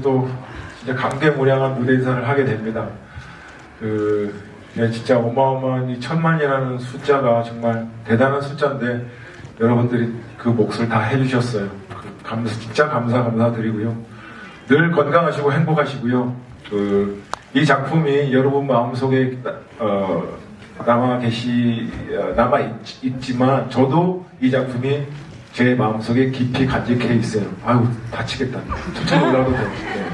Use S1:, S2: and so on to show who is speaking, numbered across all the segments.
S1: 또 진짜 감개무량한 무대 인사를 하게 됩니다. 그 예, 진짜 어마어마한 이 천만이라는 숫자가 정말 대단한 숫자인데 여러분들이 그 몫을 다 해주셨어요. 그 감사 진짜 감사 감사드리고요. 늘 건강하시고 행복하시고요. 그 이 작품이 여러분 마음속에 어, 남아 계시 어, 남아 있, 지만 저도 이 작품이 제 마음속에 깊이 간직해 있어요. 아유 다치겠다. 천천히 올라가도 돼. 네.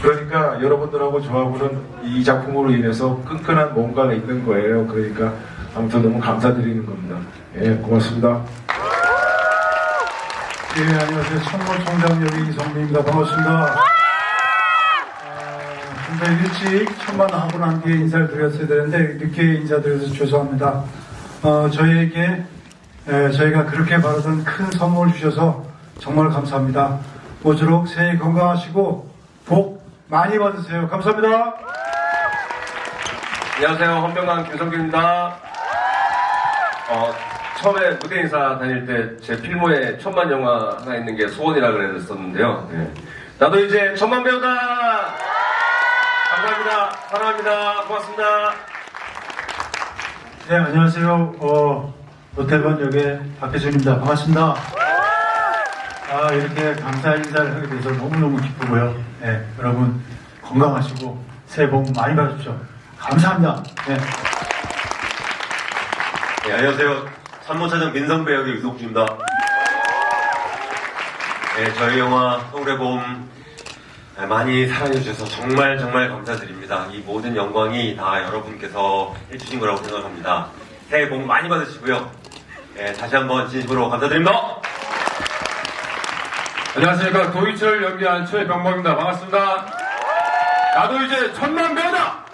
S1: 그러니까 여러분들하고 저하고는 이 작품으로 인해서 끈끈한 뭔가가 있는 거예요. 그러니까 아무튼 너무 감사드리는 겁니다. 예, 고맙습니다.
S2: 예, 안녕하세요. 청모총장역의 이성민입니다. 반갑습니다. 좀더 일찍 천만 하고 난 뒤에 인사를 드렸어야 되는데 늦게 인사드려서 죄송합니다. 어, 저희에게 에, 저희가 그렇게 바라던 큰 선물 주셔서 정말 감사합니다. 모쪼록 새해 건강하시고 복 많이 받으세요. 감사합니다.
S3: 안녕하세요. 헌병관 김성규입니다. 어, 처음에 무대 인사 다닐 때 제 필모에 천만 영화 하나 있는 게 소원이라 그랬었는데요. 네. 나도 이제 천만 배우다! 감사합니다. 사랑합니다. 고맙습니다.
S2: 네, 안녕하세요. 어, 노태관 역의 박혜준입니다. 반갑습니다. 아, 이렇게 감사 인사를 하게 돼서 너무너무 기쁘고요. 네, 여러분 건강하시고 새해 복 많이 받으십시오. 감사합니다. 네.
S4: 네, 안녕하세요. 참모차장 민성배 역의 유석주입니다. 네, 저희 영화 서울의 봄 네, 많이 사랑해주셔서 정말 정말 감사드립니다. 이 모든 영광이 다 여러분께서 해주신 거라고 생각합니다. 새해 복 많이 받으시고요. 네, 다시 한번 진심으로 감사드립니다.
S5: 안녕하십니까. 도이치를 연기한 최병범입니다. 반갑습니다. 나도 이제 천만 배우다!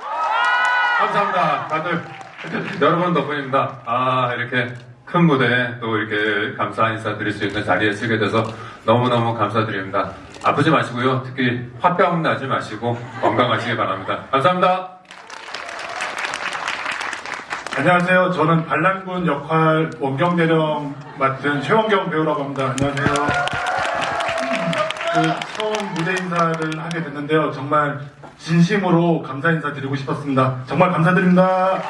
S5: 감사합니다. 다들 여러분 덕분입니다. 아 이렇게 큰 무대에 또 이렇게 감사 인사 드릴 수 있는 자리에 서게 돼서 너무너무 감사드립니다. 아프지 마시고요. 특히 화병 나지 마시고 건강하시기 바랍니다. 감사합니다
S2: 안녕하세요. 저는 반란군 역할 원경 대령 맡은 최원경 배우라고 합니다. 안녕하세요. 그 처음 무대 인사를 하게 됐는데요. 정말 진심으로 감사 인사 드리고 싶었습니다. 정말 감사드립니다.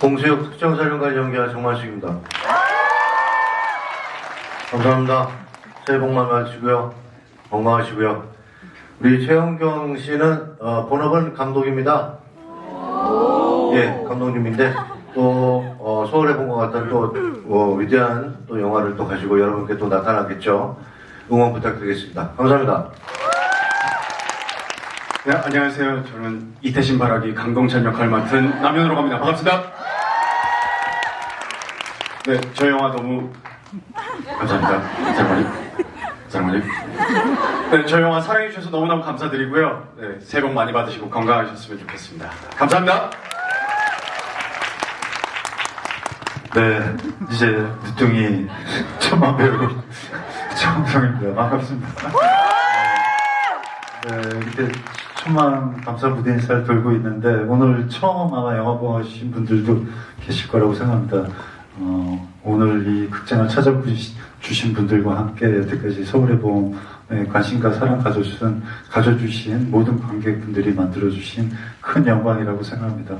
S6: 공수역 특정사령관 연기한 정만식입니다. 감사합니다. 새해 복 많이 받으시고요. 건강하시고요. 우리 최영경 씨는 어, 본업은 감독입니다. 예, 감독님인데 또 어, 서울에 본 것 같은 또 어, 위대한 또 영화를 또 가지고 여러분께 또 나타나겠죠. 응원 부탁드리겠습니다. 감사합니다.
S7: 네, 안녕하세요. 저는 이태신 바라기 강동찬 역할 맡은 남현으로 갑니다. 반갑습니다. 네, 저 영화 너무 감사합니다. 사랑님, 사랑님. 네, 저 영화 사랑해주셔서 너무너무 감사드리고요. 네, 새해 복 많이 받으시고 건강하셨으면 좋겠습니다. 감사합니다.
S2: 네, 이제 늦둥이 천만 배우 정성입니다. 반갑습니다. 네, 이렇게 천만 감사 무대 인사를 돌고 있는데 오늘 처음 아마 영화 보신 분들도 계실 거라고 생각합니다. 어, 오늘 이 극장을 찾아주신 분들과 함께 여태까지 서울의 봄에 관심과 사랑 가져주신, 가져주신 모든 관객분들이 만들어주신 큰 영광이라고 생각합니다.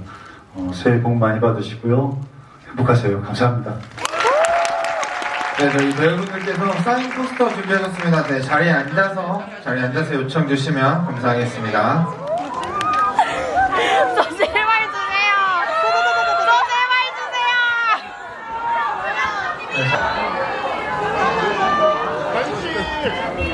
S2: 어, 새해 복 많이 받으시고요. 행복하세요. 감사합니다.
S8: 네, 저희 배우분들께서 사인 포스터 준비하셨습니다. 네, 자리에 앉아서, 자리에 앉아서 요청 주시면 감사하겠습니다.
S9: 저 제발 주세요. 저 제발 주세요.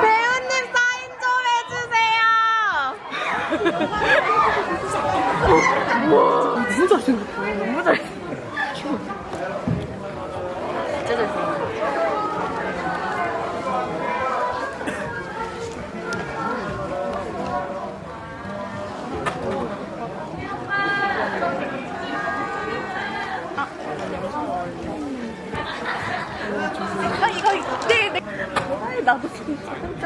S9: 배우님 사인 좀 해주세요. 진짜 잘생겼어. 너무 잘생겼어. 나도 진짜 깜짝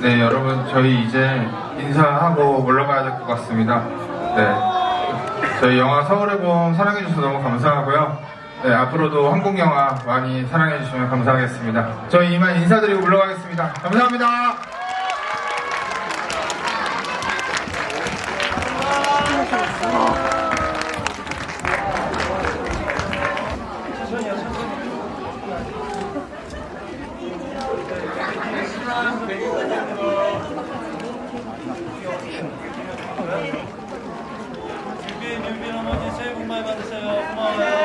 S8: 네, 여러분 저희 이제 인사하고 물러가야 될 것 같습니다. 네, 저희 영화 서울의 봄 사랑해 주셔서 너무 감사하고요. 네, 앞으로도 한국 영화 많이 사랑해 주시면 감사하겠습니다. 저희 이만 인사드리고 물러가겠습니다. 감사합니다.
S9: Çünkü bir bir ama geçe bunlar bana sever.